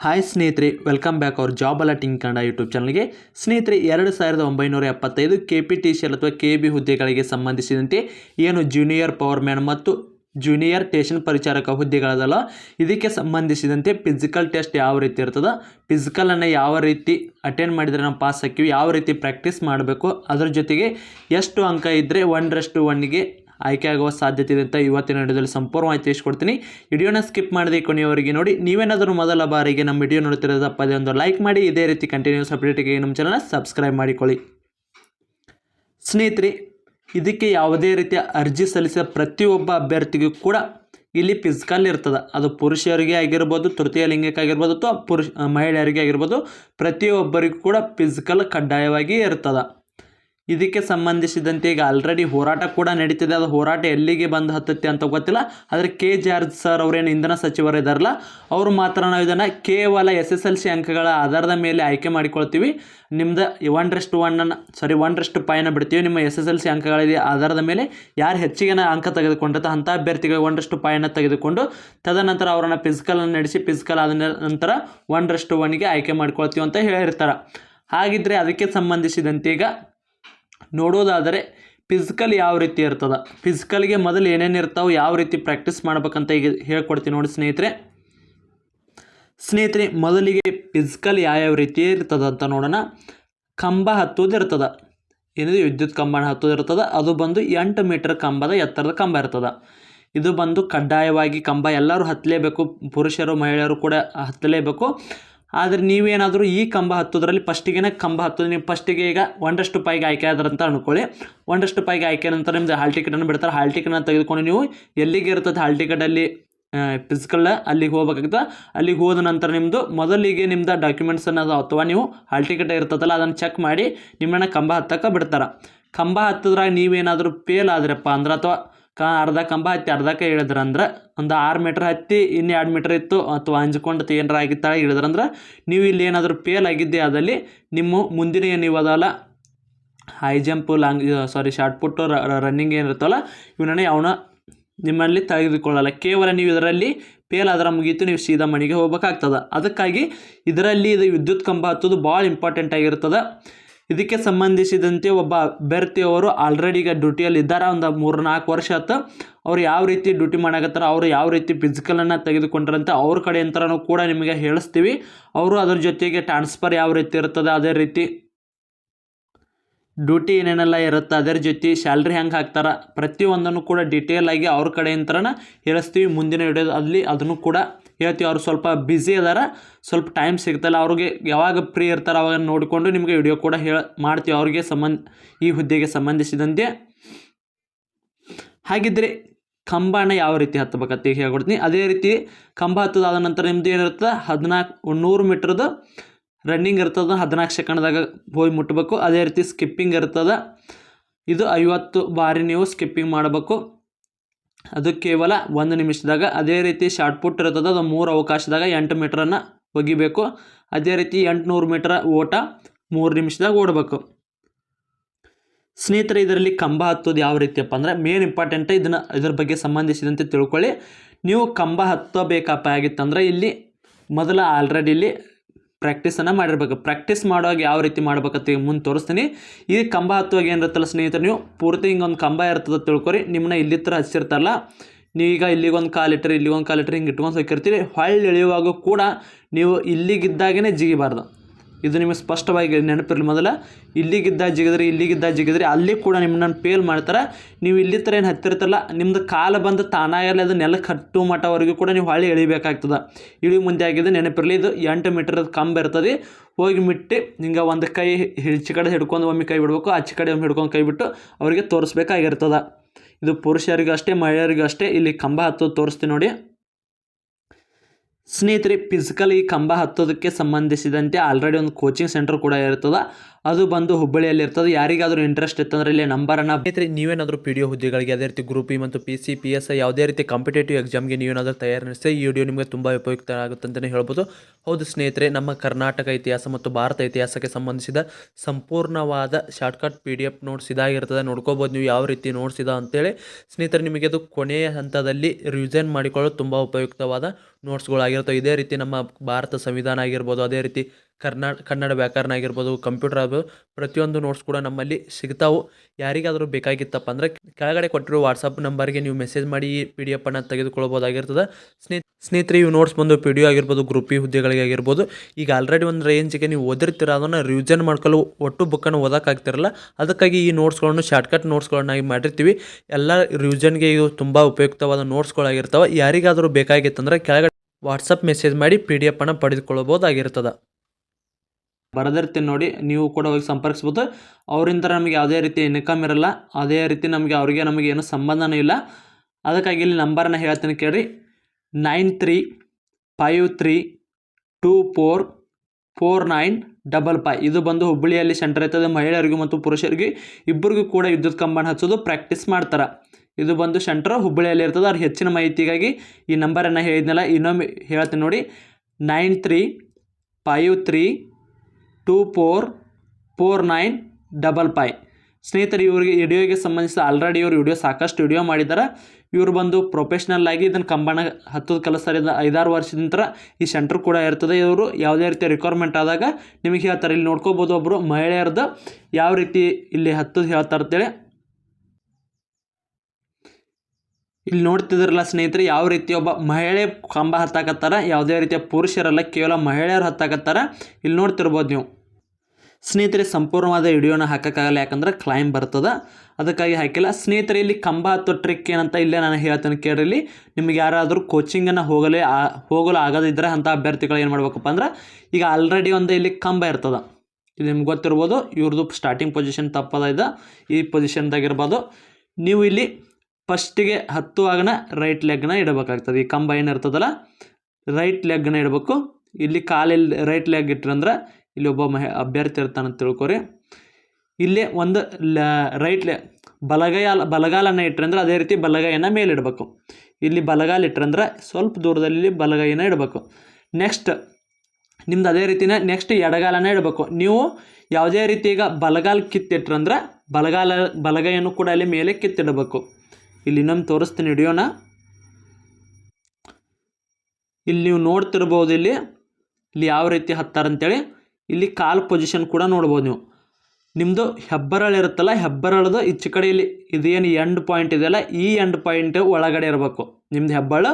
Hi ಸ್ನೇಹಿತರೆ welcome back ಅವ್ರ job alerting Kannada YouTube ಚಾನಲ್ಗೆ ಸ್ನೇಹಿತರೆ, ಎರಡು ಸಾವಿರದ ಒಂಬೈನೂರ ಎಪ್ಪತ್ತೈದು K P T C L ಅಥವಾ ಕೆ ಬಿ ಹುದ್ದೆಗಳಿಗೆ ಸಂಬಂಧಿಸಿದಂತೆ ಏನು ಜೂನಿಯರ್ ಪವರ್ ಮ್ಯಾನ್ ಮತ್ತು ಜೂನಿಯರ್ ಟೇಷನ್ ಪರಿಚಾರಕ ಹುದ್ದೆಗಳದಲ್ಲ, ಇದಕ್ಕೆ ಸಂಬಂಧಿಸಿದಂತೆ ಫಿಸಿಕಲ್ ಟೆಸ್ಟ್ ಯಾವ ರೀತಿ ಇರ್ತದೆ ಫಿಸಿಕಲನ್ನು ಯಾವ ರೀತಿ ಅಟೆಂಡ್ ಮಾಡಿದರೆ ನಾವು ಪಾಸ್ ಹಾಕಿವಿ ಯಾವ ರೀತಿ ಪ್ರಾಕ್ಟೀಸ್ ಮಾಡಬೇಕು, ಅದರ ಜೊತೆಗೆ ಎಷ್ಟು ಅಂಕ ಇದ್ದರೆ ಒಂದರಷ್ಟು ಒನ್ಗೆ ಆಯ್ಕೆ ಆಗುವ ಸಾಧ್ಯತೆ ಇದೆ ಅಂತ ಇವತ್ತಿನ ವಿಡಿಯೋದಲ್ಲಿ ಸಂಪೂರ್ಣವಾಗಿ ತಿಳಿಸ್ಕೊಡ್ತೀನಿ. ವಿಡಿಯೋನ ಸ್ಕಿಪ್ ಮಾಡದೆ ಕೊನೆಯವರಿಗೆ ನೋಡಿ, ನೀವೇನಾದರೂ ಮೊದಲ ಬಾರಿಗೆ ನಮ್ಮ ವಿಡಿಯೋ ನೋಡ್ತಿರೋದು ತಪ್ಪದೆ ಒಂದು ಲೈಕ್ ಮಾಡಿ, ಇದೇ ರೀತಿ ಕಂಟಿನ್ಯೂಸ್ ಅಪ್ಡೇಟಿಗೆ ನಮ್ಮ ಚಾನಲ್ನ ಸಬ್ಸ್ಕ್ರೈಬ್ ಮಾಡಿಕೊಳ್ಳಿ. ಸ್ನೇಹಿತರೆ, ಇದಕ್ಕೆ ಯಾವುದೇ ರೀತಿಯ ಅರ್ಜಿ ಸಲ್ಲಿಸಿದ ಪ್ರತಿಯೊಬ್ಬ ಅಭ್ಯರ್ಥಿಗೂ ಕೂಡ ಇಲ್ಲಿ ಫಿಸಿಕಲ್ ಇರ್ತದೆ. ಅದು ಪುರುಷರಿಗೆ ಆಗಿರ್ಬೋದು, ತೃತೀಯ ಲಿಂಗಕ್ಕೆ ಆಗಿರ್ಬೋದು ಅಥವಾ ಪುರುಷ, ಮಹಿಳೆಯರಿಗೆ ಆಗಿರ್ಬೋದು, ಪ್ರತಿಯೊಬ್ಬರಿಗೂ ಕೂಡ ಫಿಸಿಕಲ್ ಕಡ್ಡಾಯವಾಗಿ ಇರ್ತದೆ. ಇದಕ್ಕೆ ಸಂಬಂಧಿಸಿದಂತೆ ಈಗ ಆಲ್ರೆಡಿ ಹೋರಾಟ ಕೂಡ ನಡೀತಿದೆ. ಅದು ಹೋರಾಟ ಎಲ್ಲಿಗೆ ಬಂದು ಹತ್ತುತ್ತೆ ಅಂತ ಗೊತ್ತಿಲ್ಲ. ಆದರೆ ಕೆ ಜಾರ್ಜ್ ಸರ್ ಅವರೇನು ಇಂಧನ ಸಚಿವರು ಇದ್ದಾರಲ್ಲ ಅವರು ಮಾತ್ರ ನಾವು ಇದನ್ನು ಕೇವಲ ಎಸ್ ಎಸ್ ಎಲ್ ಸಿ ಅಂಕಗಳ ಆಧಾರದ ಮೇಲೆ ಆಯ್ಕೆ ಮಾಡಿಕೊಳ್ತೀವಿ. ನಿಮ್ದು ಒನ್ರೆಸ್ಟ್ ಒನ್ನನ್ನು ಸಾರಿ ಒನ್ರೆಸ್ಟ್ ಪೈನ ಬಿಡ್ತೀವಿ. ನಿಮ್ಮ ಎಸ್ ಎಸ್ ಎಲ್ ಸಿ ಅಂಕಗಳ ಆಧಾರದ ಮೇಲೆ ಯಾರು ಹೆಚ್ಚಿಗೆ ಅಂಕ ತೆಗೆದುಕೊಂಡಿರ್ತಾರೆ ಅಂಥ ಅಭ್ಯರ್ಥಿಗಳಿಗೆ ರೆಸ್ಟ್ ಪಾಯನ್ನ ತೆಗೆದುಕೊಂಡು, ತದನಂತರ ಅವರನ್ನು ಫಿಸಿಕಲನ್ನು ನಡೆಸಿ ಫಿಸಿಕಲ್ ಆದ ನಂತರ ಒನ್ರೆಸ್ಟ್ ಒನ್ಗೆ ಆಯ್ಕೆ ಮಾಡ್ಕೊಳ್ತೀವಿ ಅಂತ ಹೇಳಿರ್ತಾರೆ. ಹಾಗಿದ್ರೆ ಅದಕ್ಕೆ ಸಂಬಂಧಿಸಿದಂತೆ ಈಗ ನೋಡೋದಾದರೆ ಫಿಸಿಕಲ್ ಯಾವ ರೀತಿ ಇರ್ತದೆ? ಫಿಸಿಕಲ್ಗೆ ಮೊದಲು ಏನೇನು ಇರ್ತಾವೆ? ಯಾವ ರೀತಿ ಪ್ರಾಕ್ಟೀಸ್ ಮಾಡ್ಬೇಕಂತ ಈಗ ಹೇಳ್ಕೊಡ್ತೀನಿ ನೋಡಿ ಸ್ನೇಹಿತರೆ. ಸ್ನೇಹಿತರೆ, ಮೊದಲಿಗೆ ಫಿಸಿಕಲ್ ಯಾವ್ಯಾವ ರೀತಿ ಇರ್ತದೆ ಅಂತ ನೋಡೋಣ. ಕಂಬ ಹತ್ತೋದು ಇರ್ತದೆ. ಏನಿದೆ? ವಿದ್ಯುತ್ ಕಂಬನ ಹತ್ತೋದು ಇರ್ತದೆ. ಅದು ಬಂದು ಎಂಟು ಮೀಟರ್ ಕಂಬದ ಎತ್ತರದ ಕಂಬ ಇರ್ತದೆ. ಇದು ಬಂದು ಕಡ್ಡಾಯವಾಗಿ ಕಂಬ ಎಲ್ಲರೂ ಹತ್ತಲೇಬೇಕು. ಪುರುಷರು, ಮಹಿಳೆಯರು ಕೂಡ ಹತ್ತಲೇಬೇಕು. ಆದರೆ ನೀವೇನಾದರೂ ಈ ಕಂಬ ಹತ್ತೋದ್ರಲ್ಲಿ ಫಸ್ಟಿಗೆ ಕಂಬ ಹತ್ತೋದು, ನೀವು ಫಸ್ಟಿಗೆ ಈಗ ಒಂದಷ್ಟು ರೂಪಾಯಿಗೆ ಆಯ್ಕೆ ಆದ್ರಂತ ಅನ್ಕೊಳ್ಳಿ. ಒಂದಷ್ಟು ರೂಪಾಯಿಗೆ ಆಯ್ಕೆ ನಂತರ ನಿಮ್ದು ಹಾಲ್ ಟಿಕೆಟನ್ನು ಬಿಡ್ತಾರೆ. ಹಾಲ್ ಟಿಕೆಟನ್ನು ತೆಗೆದುಕೊಂಡು ನೀವು ಎಲ್ಲಿಗೆ ಇರ್ತದೆ ಹಾಲ್ ಟಿಕೆಟಲ್ಲಿ ಫಿಸಿಕಲ್ ಅಲ್ಲಿಗೆ ಹೋಗ್ಬೇಕಾಗ್ತದೆ. ಅಲ್ಲಿಗೆ ಹೋದ ನಂತರ ನಿಮ್ಮದು ಮೊದಲಿಗೆ ನಿಮ್ದು ಡಾಕ್ಯುಮೆಂಟ್ಸನ್ನು ಅದು ಅಥವಾ ನೀವು ಹಾಲ್ ಟಿಕೆಟ್ ಇರ್ತದಲ್ಲ, ಅದನ್ನು ಚೆಕ್ ಮಾಡಿ ನಿಮ್ಮನ್ನು ಕಂಬ ಹತ್ತಕ್ಕೆ ಬಿಡ್ತಾರೆ. ಕಂಬ ಹತ್ತದ್ರಾಗ ನೀವೇನಾದರೂ ಫೇಲ್ ಆದ್ರಪ್ಪ ಅಂದ್ರೆ ಅಥವಾ ಕ ಅರ್ಧ ಕಂಬ ಹತ್ತಿ ಅರ್ಧಕ್ಕೆ ಇಳಿದ್ರಂದ್ರೆ ಒಂದು ಆರು ಮೀಟ್ರ್ ಹತ್ತಿ, ಇನ್ನು ಎರಡು ಮೀಟ್ರ್ ಇತ್ತು. ಅಥವಾ ಅಂಜ್ಕೊಂಡು ಏನಾರ ಆಗಿತ್ತಾಳೆ ಇಳಿದ್ರಂದ್ರೆ ನೀವು ಇಲ್ಲಿ ಏನಾದರೂ ಫೇಲ್ ಆಗಿದ್ದೆ ಅದಲ್ಲಿ ನಿಮ್ಮ ಮುಂದಿನ ಏನು ಅದಲ್ಲ high jump long sorry short put running ಏನಿರ್ತಲ್ಲ ಇವನನ್ನು ಅವನ ನಿಮ್ಮಲ್ಲಿ ತೆಗೆದುಕೊಳ್ಳಲ್ಲ. ಕೇವಲ ನೀವು ಇದರಲ್ಲಿ ಫೇಲ್ ಆದ್ರೆ ಮುಗೀತು, ನೀವು ಸೀದಾ ಮನೆಗೆ ಹೋಗ್ಬೇಕಾಗ್ತದೆ. ಅದಕ್ಕಾಗಿ ಇದರಲ್ಲಿ ಇದು ವಿದ್ಯುತ್ ಕಂಬ ಹತ್ತೋದು ಭಾಳ ಇಂಪಾರ್ಟೆಂಟ್ ಆಗಿರ್ತದೆ. ಇದಕ್ಕೆ ಸಂಬಂಧಿಸಿದಂತೆ ಒಬ್ಬ ಅಭ್ಯರ್ಥಿಯವರು ಆಲ್ರೆಡಿ ಈಗ ಡ್ಯೂಟಿಯಲ್ಲಿ ಇದ್ದಾರೆ ಒಂದು ಮೂರು ನಾಲ್ಕು ವರ್ಷ ಆಯ್ತು. ಅವ್ರು ಯಾವ ರೀತಿ ಡ್ಯೂಟಿ ಮಾಡಕತ್ತಾರ, ಅವರು ಯಾವ ರೀತಿ ಫಿಸಿಕಲನ್ನು ತೆಗೆದುಕೊಂಡ್ರಂತ ಅವ್ರ ಕಡೆಯಿಂದನೂ ಕೂಡ ನಿಮಗೆ ಹೇಳಿಸ್ತೀವಿ. ಅವರು ಅದ್ರ ಜೊತೆಗೆ ಟ್ರಾನ್ಸ್ಫರ್ ಯಾವ ರೀತಿ ಇರ್ತದೆ, ಅದೇ ರೀತಿ ಡ್ಯೂಟಿ ಏನೇನೆಲ್ಲ ಇರುತ್ತೆ, ಅದರ ಜೊತೆ ಸ್ಯಾಲ್ರಿ ಹೆಂಗೆ ಹಾಕ್ತಾರೆ, ಪ್ರತಿಯೊಂದನ್ನು ಕೂಡ ಡಿಟೇಲ್ ಆಗಿ ಅವ್ರ ಕಡೆಯಿಂದನ ಹೇಳಿಸ್ತೀವಿ. ಮುಂದಿನ ವಿಡಿಯೋ ಅಲ್ಲಿ ಅದನ್ನು ಕೂಡ ಹೇಳ್ತೀವಿ, ಅವ್ರು ಸ್ವಲ್ಪ ಬ್ಯುಸಿ ಅದಾರ, ಸ್ವಲ್ಪ ಟೈಮ್ ಸಿಗ್ತಲ್ಲ, ಅವ್ರಿಗೆ ಯಾವಾಗ ಫ್ರೀ ಇರ್ತಾರೆ ಅವಾಗ ನೋಡಿಕೊಂಡು ನಿಮಗೆ ವಿಡಿಯೋ ಕೂಡ ಹೇಳ, ಮಾಡ್ತೀವಿ, ಅವ್ರಿಗೆ ಸಂಬಂಧ, ಈ ಹುದ್ದೆಗೆ ಸಂಬಂಧಿಸಿದಂತೆ. ಹಾಗಿದ್ದರೆ ಕಂಬನ ಯಾವ ರೀತಿ ಹತ್ತಬೇಕಂತ ಈಗ ಹೇಳ್ಕೊಡ್ತೀನಿ. ಅದೇ ರೀತಿ ಕಂಬ ಹತ್ತದಾದ ನಂತರ ನಿಮ್ದು ಏನಿರ್ತದೆ ಹದಿನಾಲ್ಕು, ನೂರು ಮೀಟ್ರದ್ದು ರನ್ನಿಂಗ್ ಇರ್ತದೆ, ಹದಿನಾಲ್ಕು ಸೆಕೆಂಡ್ದಾಗ ಹೋಗಿ ಮುಟ್ಟಬೇಕು ಅದೇ ರೀತಿ ಸ್ಕಿಪ್ಪಿಂಗ್ ಇರ್ತದೆ. ಇದು ಐವತ್ತು ಬಾರಿ ನೀವು ಸ್ಕಿಪ್ಪಿಂಗ್ ಮಾಡಬೇಕು. ಅದು ಕೇವಲ ಒಂದು ನಿಮಿಷದಾಗ ಅದೇ ರೀತಿ ಶಾರ್ಟ್ ಪುಟ್ ಇರ್ತದೆ ಅದು ಮೂರು ಅವಕಾಶದಾಗ ಎಂಟು ಮೀಟ್ರನ್ನು ಒಗಿಬೇಕು. ಅದೇ ರೀತಿ ಎಂಟುನೂರು ಮೀಟ್ರ್ ಓಟ ಮೂರು ನಿಮಿಷದಾಗ ಓಡಬೇಕು. ಸ್ನೇಹಿತರೆ, ಇದರಲ್ಲಿ ಕಂಬ ಹತ್ತೋದು ಯಾವ ರೀತಿಯಪ್ಪ ಅಂದರೆ ಮೇನ್ ಇಂಪಾರ್ಟೆಂಟ್ ಇದನ್ನು ಇದ್ರ ಬಗ್ಗೆ ಸಂಬಂಧಿಸಿದಂತೆ ತಿಳ್ಕೊಳ್ಳಿ. ನೀವು ಕಂಬ ಹತ್ತೋಬೇಕಪ್ಪ ಆಗಿತ್ತಂದ್ರೆ ಇಲ್ಲಿ ಮೊದಲ ಆಲ್ರೆಡಿ ಇಲ್ಲಿ ಪ್ರಾಕ್ಟೀಸನ್ನು ಮಾಡಿರ್ಬೇಕು. ಪ್ರಾಕ್ಟೀಸ್ ಮಾಡುವಾಗ ಯಾವ ರೀತಿ ಮಾಡ್ಬೇಕಂತ ಮುಂದೆ ತೋರಿಸ್ತೀನಿ. ಈ ಕಂಬ ಹತ್ತುವಾಗ ಏನಿರುತ್ತಲ್ಲ ಸ್ನೇಹಿತರು ನೀವು ಪೂರ್ತಿ ಹಿಂಗೊಂದು ಕಂಬ ಇರ್ತದೆ ತಿಳ್ಕೊರಿ. ನಿಮ್ಮನ್ನ ಇಲ್ಲಿ ಥರ ಹಚ್ಚಿರ್ತಾರಲ್ಲ, ನೀವೀಗ ಇಲ್ಲಿಗೊಂದು ಕಾಲು ಇಟ್ಟರೆ, ಇಲ್ಲಿಗೊಂದು ಕಾಲು ಇಟ್ಟರೆ, ಹಿಂಗೆ ಇಟ್ಕೊಂಡು ಸಾಕಿರ್ತೀರಿ. ಹೊಳ್ಳಿ ಇಳಿಯುವಾಗ ಕೂಡ ನೀವು ಇಲ್ಲಿಗಿದ್ದಾಗೇ ಜಿಗಿಬಾರ್ದು. ಇದು ನಿಮಗೆ ಸ್ಪಷ್ಟವಾಗಿ ನೆನಪಿರಲಿ ಮೊದಲ. ಇಲ್ಲಿಗಿದ್ದ ಜಿಗಿದ್ರೆ, ಇಲ್ಲಿಗಿದ್ದ ಜಿಗಿದ್ರಿ, ಅಲ್ಲಿ ಕೂಡ ನಿಮ್ಮನ್ನ ಫೇಲ್ ಮಾಡ್ತಾರೆ. ನೀವು ಇಲ್ಲಿ ಥರ ಏನು ಹತ್ತಿರ್ತಲ್ಲ ನಿಮ್ಮದು ಕಾಲ ಬಂದು ತಾನಾಗಲ್ಲ ಅದು ನೆಲ ಹಟ್ಟು ಮಟ್ಟವರೆಗೂ ಕೂಡ ನೀವು ಹೊಳ್ಳಿ ಎಳಿಬೇಕಾಗ್ತದೆ. ಇಳಿ ಮುಂದೆ ಆಗಿದೆ ನೆನಪಿರಲಿ, ಇದು ಎಂಟು ಮೀಟರ್ ಕಂಬ ಇರ್ತದೆ. ಹೋಗಿ ಮಿಟ್ಟಿ, ಹಿಂಗೆ ಒಂದು ಕೈ ಹೆಚ್ಚು ಕಡೆ ಹಿಡ್ಕೊಂಡು ಒಮ್ಮೆ ಕೈ ಬಿಡಬೇಕು, ಆಚೆ ಕಡೆ ಒಮ್ಮೆ ಹಿಡ್ಕೊಂಡು ಕೈ ಬಿಟ್ಟು ಅವರಿಗೆ ತೋರಿಸ್ಬೇಕಾಗಿರ್ತದೆ. ಇದು ಪುರುಷರಿಗೂ ಅಷ್ಟೇ ಮಹಿಳೆಯರಿಗೂ ಅಷ್ಟೇ ಇಲ್ಲಿ ಕಂಬ ಹತ್ತು ತೋರಿಸ್ತೀನಿ ನೋಡಿ. ಸ್ನೇಹಿತರೆ ಫಿಸಿಕಲಿ ಕಂಬ ಹತ್ತೋದಕ್ಕೆ ಸಂಬಂಧಿಸಿದಂತೆ ಆಲ್ರೆಡಿ ಒಂದು ಕೋಚಿಂಗ್ ಸೆಂಟರ್ ಕೂಡ ಇರ್ತದೆ. ಅದು ಬಂದು ಹುಬ್ಬಳ್ಳಿಯಲ್ಲಿ ಇರ್ತದೆ. ಯಾರಿಗಾದರೂ ಇಂಟ್ರೆಸ್ಟ್ ಇತ್ತಂದ್ರೆ ಇಲ್ಲಿ ನಂಬರನ್ನು ಸ್ನೇಹಿತರೆ, ನೀವೇನಾದರೂ ಪಿ ಡಿ ಹುದ್ದೆಗಳಿಗೆ ಅದೇ ರೀತಿ ಗ್ರೂಪ್ ಇ ಮತ್ತು ಪಿ ಸಿ ಪಿ ಎಸ್ ಯಾವುದೇ ರೀತಿ ಕಾಂಪಿಟೇಟಿವ್ ಎಕ್ಸಾಮ್ಗೆ ನೀವೇನಾದರೂ ತಯಾರಿ ನಡೆಸಿ ಈ ವಿಡಿಯೋ ನಿಮಗೆ ತುಂಬ ಉಪಯುಕ್ತ ಆಗುತ್ತೆ ಅಂತಲೇ ಹೇಳ್ಬೋದು. ಹೌದು ಸ್ನೇಹಿತರೆ, ನಮ್ಮ ಕರ್ನಾಟಕ ಇತಿಹಾಸ ಮತ್ತು ಭಾರತ ಇತಿಹಾಸಕ್ಕೆ ಸಂಬಂಧಿಸಿದ ಸಂಪೂರ್ಣವಾದ shortcut P D F notes ಇದಾಗಿರ್ತದೆ. ನೋಡ್ಕೋಬೋದು ನೀವು ಯಾವ ರೀತಿ ನೋಟ್ಸ್ ಇದೆ ಅಂತೇಳಿ. ಸ್ನೇಹಿತರೆ, ನಿಮಗೆ ಅದು ಕೊನೆಯ ಹಂತದಲ್ಲಿ ರಿವಿಸನ್ ಮಾಡಿಕೊಳ್ಳಲು ತುಂಬ ಉಪಯುಕ್ತವಾದ ನೋಟ್ಸ್ಗಳಾಗಿರ್ತವೆ ಇದೇ ರೀತಿ ನಮ್ಮ ಭಾರತ ಸಂವಿಧಾನ ಆಗಿರ್ಬೋದು, ಅದೇ ರೀತಿ ಕರ್ನಾ, ಕನ್ನಡ ವ್ಯಾಕರಣ ಆಗಿರ್ಬೋದು, ಕಂಪ್ಯೂಟರ್ ಆಗ್ಬೋದು ಪ್ರತಿಯೊಂದು ನೋಟ್ಸ್ ಕೂಡ ನಮ್ಮಲ್ಲಿ ಸಿಗ್ತಾವೆ. ಯಾರಿಗಾದರೂ ಬೇಕಾಗಿತ್ತಪ್ಪ ಅಂದರೆ ಕೆಳಗಡೆ ಕೊಟ್ಟಿರೋ ವಾಟ್ಸಪ್ ನಂಬರ್ಗೆ ನೀವು ಮೆಸೇಜ್ ಮಾಡಿ ಈ ಪಿ ಡಿ ಎಫನ್ನು ತೆಗೆದುಕೊಳ್ಬೋದಾಗಿರ್ತದೆ. ಸ್ನೇಹಿತ ಸ್ನೇಹಿತರೆ, ಇವು ನೋಟ್ಸ್ ಬಂದು ಪಿ ಡಿ ಆಗಿರ್ಬೋದು ಗ್ರೂಪಿ ಹುದ್ದೆಗಳಿಗೆ ಆಗಿರ್ಬೋದು. ಈಗ ಆಲ್ರೆಡಿ ಒಂದು ರೇಂಜಿಗೆ ನೀವು ಓದಿರ್ತೀರ, ಅದನ್ನು ರಿವಿಷನ್ ಮಾಡ್ಕೊಳ್ಳೋ ಒಟ್ಟು ಬುಕ್ಕನ್ನು ಓದೋಕ್ಕಾಗ್ತಿರಲ್ಲ ಅದಕ್ಕಾಗಿ ಈ ನೋಟ್ಸ್ಗಳನ್ನು ಶಾರ್ಟ್ಕಟ್ ನೋಟ್ಸ್ಗಳನ್ನಾಗಿ ಮಾಡಿರ್ತೀವಿ. ಎಲ್ಲ ರಿವಿಷನ್ಗೆ ಇದು ತುಂಬ ಉಪಯುಕ್ತವಾದ ನೋಟ್ಸ್ಗಳಾಗಿರ್ತವೆ ಯಾರಿಗಾದರೂ ಬೇಕಾಗಿತ್ತಂದ್ರೆ ಕೆಳಗಡೆ ವಾಟ್ಸಪ್ ಮೆಸೇಜ್ ಮಾಡಿ ಪಿ ಡಿ ಎಫನ್ನು ಪಡೆದುಕೊಳ್ಳಬಹುದಾಗಿರ್ತದೆ ಬರೆದಿರ್ತೀನಿ ನೋಡಿ, ನೀವು ಕೂಡ ಹೋಗಿ ಸಂಪರ್ಕಿಸ್ಬೋದು. ಅವರಿಂದ ನಮಗೆ ಯಾವುದೇ ರೀತಿ ಇನ್ಕಮ್ ಇರಲ್ಲ. ಅದೇ ರೀತಿ ನಮಗೆ ಅವರಿಗೆ ನಮಗೆ ಏನು ಸಂಬಂಧನೂ ಇಲ್ಲ. ಅದಕ್ಕಾಗಿ ಇಲ್ಲಿ ನಂಬರನ್ನ ಹೇಳ್ತೀನಿ ಕೇಳ್ರಿ. Nine three five three two four four nine double five ಇದು ಬಂದು ಹುಬ್ಬಳ್ಳಿಯಲ್ಲಿ ಸೆಂಟರ್ ಇರ್ತದೆ. ಮಹಿಳೆಯರಿಗೂ ಮತ್ತು ಪುರುಷರಿಗೆ ಇಬ್ಬರಿಗೂ ಕೂಡ ವಿದ್ಯುತ್ ಕಂಬನ ಹಚ್ಚೋದು ಪ್ರಾಕ್ಟೀಸ್ ಮಾಡ್ತಾರೆ. ಇದು ಬಂದು ಸೆಂಟ್ರ್ ಹುಬ್ಬಳ್ಳಿಯಲ್ಲಿ ಇರ್ತದೆ. ಅವ್ರ ಹೆಚ್ಚಿನ ಮಾಹಿತಿಗಾಗಿ ಈ ನಂಬರನ್ನು ಹೇಳಿದ್ನಲ್ಲ, ಇನ್ನೊಮ್ಮೆ ಹೇಳ್ತೀನಿ ನೋಡಿ. Nine three five three two four four nine, double five ಸ್ನೇಹಿತರೆ, ಇವರಿಗೆ ವಿಡಿಯೋಗೆ ಸಂಬಂಧಿಸಿದ ಆಲ್ರೆಡಿ ಇವರು ವಿಡಿಯೋ ಸಾಕಷ್ಟು ವಿಡಿಯೋ ಮಾಡಿದ್ದಾರೆ ಇವರು ಬಂದು ಪ್ರೊಫೆಷ್ನಲ್ ಆಗಿ ಇದನ್ನು ಕಂಬಣ ಹತ್ತೋದು ಕಲಿಸ್ತಾರೆ ಇದು ಐದಾರು ವರ್ಷದ ನಂತರ ಈ ಸೆಂಟರ್ ಕೂಡ ಇರ್ತದೆ. ಇವರು ಯಾವುದೇ ರೀತಿಯ ರಿಕ್ವೈರ್ಮೆಂಟ್ ಆದಾಗ ನಿಮಗೆ ಹೇಳ್ತಾರೆ. ಇಲ್ಲಿ ನೋಡ್ಕೋಬೋದು ಒಬ್ಬರು ಮಹಿಳೆಯರದ್ದು ಯಾವ ರೀತಿ ಇಲ್ಲಿ ಹತ್ತೋದು ಹೇಳ್ತಾರೆ ಅಂತೇಳಿ ಇಲ್ಲಿ ನೋಡ್ತಿದ್ರಲ್ಲ ಸ್ನೇಹಿತರೆ, ಯಾವ ರೀತಿ ಒಬ್ಬ ಮಹಿಳೆ ಕಂಬ ಹತ್ತಾಕತ್ತಾರ, ಯಾವುದೇ ರೀತಿಯ ಪುರುಷರಲ್ಲ, ಕೇವಲ ಮಹಿಳೆಯರು ಹತ್ತಾಕತ್ತಾರ. ಇಲ್ಲಿ ನೋಡ್ತಿರ್ಬೋದು ನೀವು. ಸ್ನೇಹಿತರೆ, ಸಂಪೂರ್ಣವಾದ ವಿಡಿಯೋನ ಹಾಕೋಕ್ಕಾಗಲ್ಲ, ಯಾಕಂದ್ರೆ ಕ್ಲೈಮ್ ಬರ್ತದೆ. ಅದಕ್ಕಾಗಿ ಹಾಕಿಲ್ಲ. ಸ್ನೇಹಿತರೆ, ಇಲ್ಲಿ ಕಂಬ ಹತ್ತೋ ಟ್ರಿಕ್ ಏನಂತ ಇಲ್ಲೇ ನಾನು ಹೇಳ್ತೇನೆ ಕೇಳ್ರಿ. ಇಲ್ಲಿ ನಿಮಗೆ ಯಾರಾದರೂ ಕೋಚಿಂಗನ್ನು ಹೋಗಲೇ ಹೋಗಲು ಆಗದಿದ್ದರೆ ಅಂಥ ಅಭ್ಯರ್ಥಿಗಳು ಏನು ಮಾಡ್ಬೇಕಪ್ಪ ಅಂದ್ರೆ, ಈಗ ಆಲ್ರೆಡಿ ಒಂದು ಇಲ್ಲಿ ಕಂಬ ಇರ್ತದೆ. ಇದು ನಿಮ್ಗೆ ಗೊತ್ತಿರ್ಬೋದು ಇವ್ರದ್ದು ಸ್ಟಾರ್ಟಿಂಗ್ ಪೊಸಿಷನ್ ತಪ್ಪದ ಇದೆ, ಈ ಪೊಸಿಷನ್ದಾಗಿರ್ಬೋದು ನೀವು ಇಲ್ಲಿ ಫಸ್ಟಿಗೆ ಹತ್ತುವಾಗನ ರೈಟ್ ಲೆಗ್ನ ಇಡಬೇಕಾಗ್ತದೆ. ಈ ಕಂಬ ಏನಿರ್ತದಲ್ಲ ರೈಟ್ ಲೆಗ್ನ ಇಡಬೇಕು. ಇಲ್ಲಿ ಕಾಲಲ್ಲಿ ರೈಟ್ ಲೆಗ್ ಇಟ್ರಂದ್ರೆ ಇಲ್ಲಿ ಒಬ್ಬ ಮಹಿ ಅಭ್ಯರ್ಥಿ ಇರ್ತಾನಂತ ತಿಳ್ಕೊರಿ. ಇಲ್ಲಿ ಒಂದು ಲ ರೈಟ್ ಲೆ ಬಲಗೈಯ ಬಲಗಾಲನ್ನು ಇಟ್ರಂದ್ರೆ ಅದೇ ರೀತಿ ಬಲಗೈಯನ್ನು ಮೇಲೆ ಇಡಬೇಕು. ಇಲ್ಲಿ ಬಲಗಾಲ ಇಟ್ರಂದ್ರೆ ಸ್ವಲ್ಪ ದೂರದಲ್ಲಿ ಬಲಗೈಯನ್ನು ಇಡಬೇಕು. ನೆಕ್ಸ್ಟ್ ನಿಮ್ದು ಅದೇ ರೀತಿನೇ ನೆಕ್ಸ್ಟ್ ಎಡಗಾಲನ ಇಡಬೇಕು. ನೀವು ಯಾವುದೇ ರೀತಿ ಈಗ ಬಲಗಾಲ ಕಿತ್ತಿಟ್ರಂದ್ರೆ ಬಲಗಾಲ, ಬಲಗೈಯನ್ನು ಕೂಡ ಅಲ್ಲಿ ಮೇಲೆ ಕಿತ್ತಿಡಬೇಕು. ಇಲ್ಲಿ ಇನ್ನೊಮ್ಮೆ ತೋರಿಸ್ತೀನಿ ಹಿಡಿಯೋಣ ಇಲ್ಲಿ ನೀವು ನೋಡ್ತಿರ್ಬೋದು ಇಲ್ಲಿ. ಇಲ್ಲಿ ಯಾವ ರೀತಿ ಹತ್ತಾರಂತೇಳಿ ಇಲ್ಲಿ ಕಾಲು ಪೊಸಿಷನ್ ಕೂಡ ನೋಡ್ಬೋದು ನೀವು. ನಿಮ್ಮದು ಹೆಬ್ಬರಳು ಇರುತ್ತಲ್ಲ ಹೆಬ್ಬರಳದು ಈಚೆ ಕಡೆ ಇಲ್ಲಿ ಇದೇನು ಎಂಡ್ ಪಾಯಿಂಟ್ ಇದೆಯಲ್ಲ, ಈ ಎಂಡ್ ಪಾಯಿಂಟ್ ಒಳಗಡೆ ಇರಬೇಕು. ನಿಮ್ದು ಹೆಬ್ಬಳ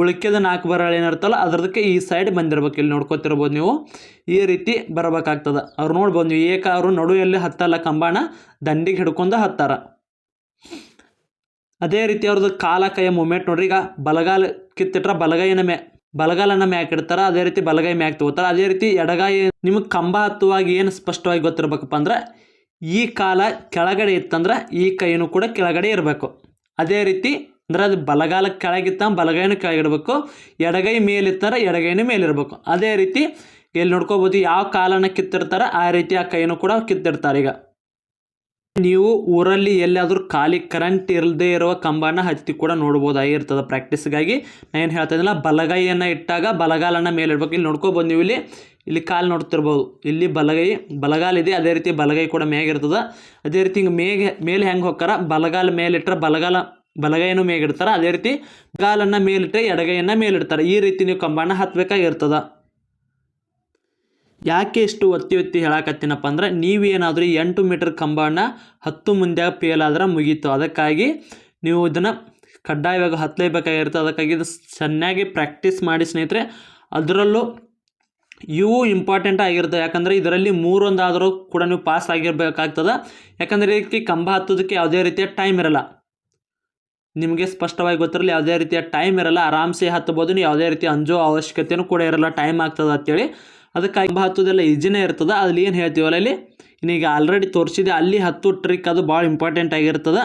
ಉಳಿಕೆದ ನಾಲ್ಕು ಬರಳು ಏನಿರ್ತಲ್ಲ ಅದರದಕ್ಕೆ ಈ ಸೈಡ್ ಬಂದಿರ್ಬೇಕು. ಇಲ್ಲಿ ನೋಡ್ಕೊತಿರ್ಬೋದು ನೀವು. ಈ ರೀತಿ ಬರಬೇಕಾಗ್ತದೆ. ಅವ್ರು ನೋಡ್ಬೋದು ನೀವು, ಏಕ ಅವರು ನಡುವೆಯಲ್ಲಿ ಹತ್ತಲ್ಲ ಕಂಬಾಣ, ದಂಡಿಗೆ ಹಿಡ್ಕೊಂಡು ಹತ್ತಾರ. ಅದೇ ರೀತಿ ಅವ್ರದ್ದು ಕಾಲ, ಕೈಯ, ಮೂಮೆಂಟ್ ನೋಡ್ರಿ, ಈಗ ಬಲಗಾಲ ಕಿತ್ತಿಟ್ರ ಬಲಗೈನ ಮೇ ಬಲಗಾಲನ್ನ ಮ್ಯಾಕ್ ಇಡ್ತಾರ, ಅದೇ ರೀತಿ ಬಲಗೈ ಮ್ಯಾಕ್ ತಗೋತಾರ, ಅದೇ ರೀತಿ ಎಡಗಾಯಿ, ನಿಮಗೆ ಕಂಬ ಹತ್ತುವಾಗ ಏನು ಸ್ಪಷ್ಟವಾಗಿ ಗೊತ್ತಿರ್ಬೇಕಪ್ಪ ಅಂದ್ರೆ ಈ ಕಾಲ ಕೆಳಗಡೆ ಇತ್ತಂದ್ರೆ ಈ ಕೈನೂ ಕೂಡ ಕೆಳಗಡೆ ಇರಬೇಕು. ಅದೇ ರೀತಿ ಅಂದ್ರೆ ಅದು ಬಲಗಾಲ ಕೆಳಗಿತ್ತ ಬಲಗೈನ ಕೆಳಗಿಡಬೇಕು ಎಡಗೈ ಮೇಲಿತ್ತಾರೆ ಎಡಗೈನ ಮೇಲಿರಬೇಕು ಅದೇ ರೀತಿ ಇಲ್ಲಿ ನೋಡ್ಕೋಬೋದು, ಯಾವ ಕಾಲನ ಕಿತ್ತಿರ್ತಾರೆ, ಆ ರೀತಿ ಆ ಕೈನೂ ಕೂಡ ಕಿತ್ತಿರ್ತಾರೆ ಈಗ. ನೀವು ಊರಲ್ಲಿ ಎಲ್ಲಾದರೂ ಖಾಲಿ ಕರೆಂಟ್ ಇಲ್ಲದೆ ಇರುವ ಕಂಬನ ಹತ್ತಿ ಕೂಡ ನೋಡ್ಬೋದಾಗಿರ್ತದೆ ಪ್ರಾಕ್ಟೀಸ್ಗಾಗಿ ನಾನು ಏನು ಹೇಳ್ತಾ ಇದ್ದಿಲ್ಲ ಬಲಗೈಯನ್ನು ಇಟ್ಟಾಗ ಬಲಗಾಲನ್ನು ಮೇಲೆ ಇಡ್ಬೇಕು ಇಲ್ಲಿ ನೋಡ್ಕೋಬೋದು ನೀವು ಇಲ್ಲಿ ಇಲ್ಲಿ ಕಾಲು ನೋಡ್ತಿರ್ಬೋದು. ಇಲ್ಲಿ ಬಲಗೈ, ಬಲಗಾಲ ಇದೆ, ಅದೇ ರೀತಿ ಬಲಗೈ ಕೂಡ ಮೇಗಿರ್ತದೆ. ಅದೇ ರೀತಿ ಹಿಂಗೆ ಮೇಗೆ, ಮೇಲೆ ಹೆಂಗೆ ಹೋಗ್ತಾರ ಬಲಗಾಲ ಮೇಲಿಟ್ಟರೆ ಬಲಗಾಲ ಬಲಗೈಯನ್ನು ಮೇಗಿಡ್ತಾರೆ. ಅದೇ ರೀತಿ ಗಾಲನ್ನು ಮೇಲಿಟ್ಟರೆ ಎಡಗೈಯನ್ನು ಮೇಲಿಡ್ತಾರೆ. ಈ ರೀತಿ ನೀವು ಕಂಬನ ಹತ್ತಬೇಕಾಗಿರ್ತದೆ ಯಾಕೆ ಇಷ್ಟು ಒತ್ತಿ ಒತ್ತಿ ಹೇಳಕತ್ತೀನಪ್ಪ ಅಂದ್ರೆ ನೀವೇನಾದರೂ ಎಂಟು ಮೀಟರ್ ಕಂಬನ ಹತ್ತು ಮುಂದೆ ಫೇಲ್ ಆದ್ರೆ ಮುಗೀತು. ಅದಕ್ಕಾಗಿ ನೀವು ಇದನ್ನು ಕಡ್ಡಾಯವಾಗಿ ಹತ್ತಲೇಬೇಕಾಗಿರುತ್ತೆ ಅದಕ್ಕಾಗಿ ಇದು ಚೆನ್ನಾಗಿ ಪ್ರಾಕ್ಟೀಸ್ ಮಾಡಿ ಸ್ನೇಹಿತರೆ, ಅದರಲ್ಲೂ ಇವು ಇಂಪಾರ್ಟೆಂಟ್ ಆಗಿರ್ತದೆ ಯಾಕಂದರೆ ಇದರಲ್ಲಿ ಮೂರೊಂದಾದರೂ ಕೂಡ ನೀವು ಪಾಸ್ ಆಗಿರಬೇಕಾಗ್ತದೆ. ಯಾಕಂದರೆ ಇದಕ್ಕೆ ಕಂಬ ಹತ್ತೋದಕ್ಕೆ ಯಾವುದೇ ರೀತಿಯ ಟೈಮ್ ಇರಲ್ಲ. ನಿಮಗೆ ಸ್ಪಷ್ಟವಾಗಿ ಗೊತ್ತಿರಲಿ, ಯಾವುದೇ ರೀತಿಯ ಟೈಮ್ ಇರಲ್ಲ. ಆರಾಮ್ಸೆ ಹತ್ತಬೋದು ನೀವು ಯಾವುದೇ ರೀತಿ ಅಂಜೋ ಅವಶ್ಯಕತೆಯೂ ಕೂಡ ಇರಲ್ಲ. ಟೈಮ್ ಆಗ್ತದೆ ಅಂತೇಳಿ. ಅದಕ್ಕಾಗಿ ತುಂಬ ಹತ್ತೋದೆಲ್ಲ ಈಜಿನೇ ಇರ್ತದೆ. ಅಲ್ಲಿ ಏನು ಹೇಳ್ತೀವಲ್ಲ ಅಲ್ಲಿ? ಇನ್ನೀಗ ಆಲ್ರೆಡಿ ತೋರಿಸಿದೆ, ಅಲ್ಲಿ ಹತ್ತು ಟ್ರಿಕ್ ಅದು ಭಾಳ ಇಂಪಾರ್ಟೆಂಟ್ ಆಗಿರ್ತದೆ.